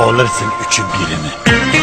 Alırsın üçün birini.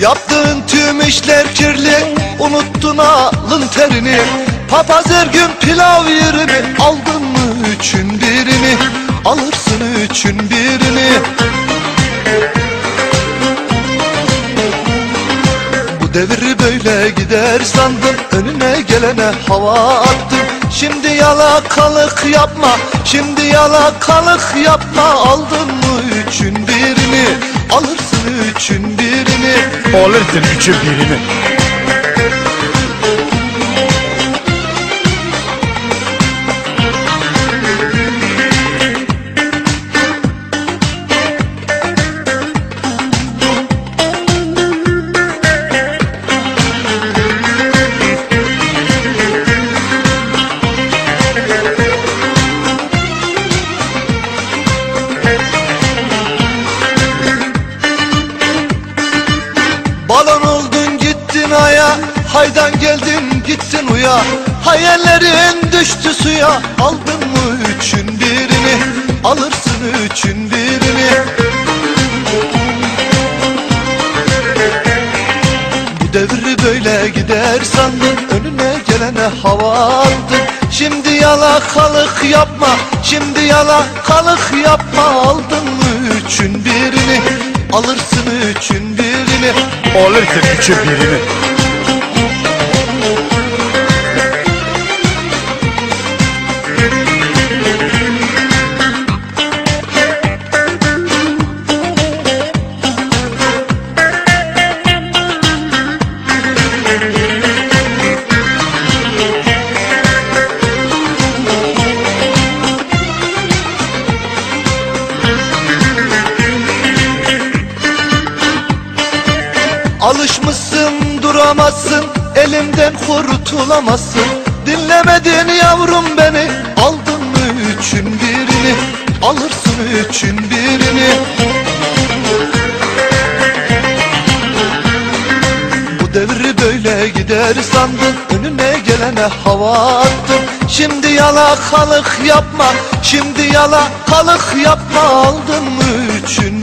Yaptığın tüm işler kirli Unuttun alın terini. Papaz her gün pilav yerini Aldın mı üçün birini? Alırsın üçün birini. Bu devir böyle gider sandım Önüne gelene hava attım Şimdi yalakalık yapma Şimdi yalakalık yapma. Aldın mı üçün birini? Alırsın üçün birini Alırsın üçün birini. Haydan geldin gittin uya. Hayallerin düştü suya. Aldın mı üçün birini? Alırsın üçün birini. Bu devri böyle gider sandın. Önüne gelene hava aldın. Şimdi yalakalık yapma. Şimdi yalakalık yapma. Aldın mı üçün birini? Alırsın üçün birini. Alırsın üçün birini. Alışmışsın duramazsın Elimden kurtulamazsın. Dinlemedin yavrum beni Aldın mı üçün birini? Alırsın üçün birini. Bu devri böyle gider sandın Önüne gelene hava attın. Şimdi yalakalık yapma Şimdi yalakalık yapma Aldın mı üçün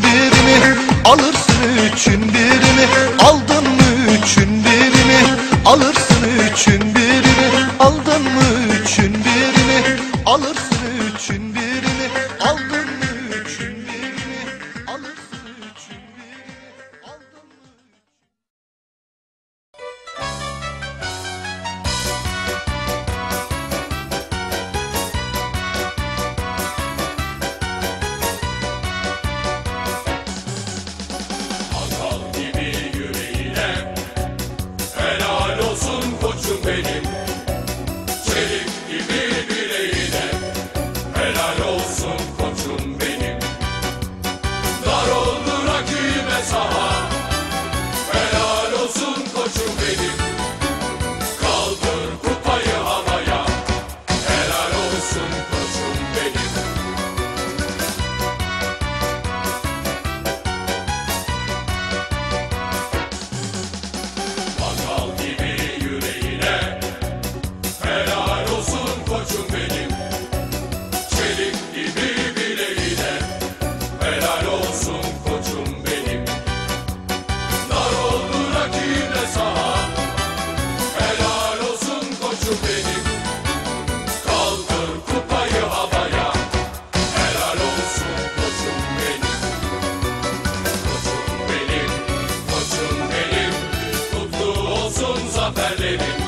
Look. of the living.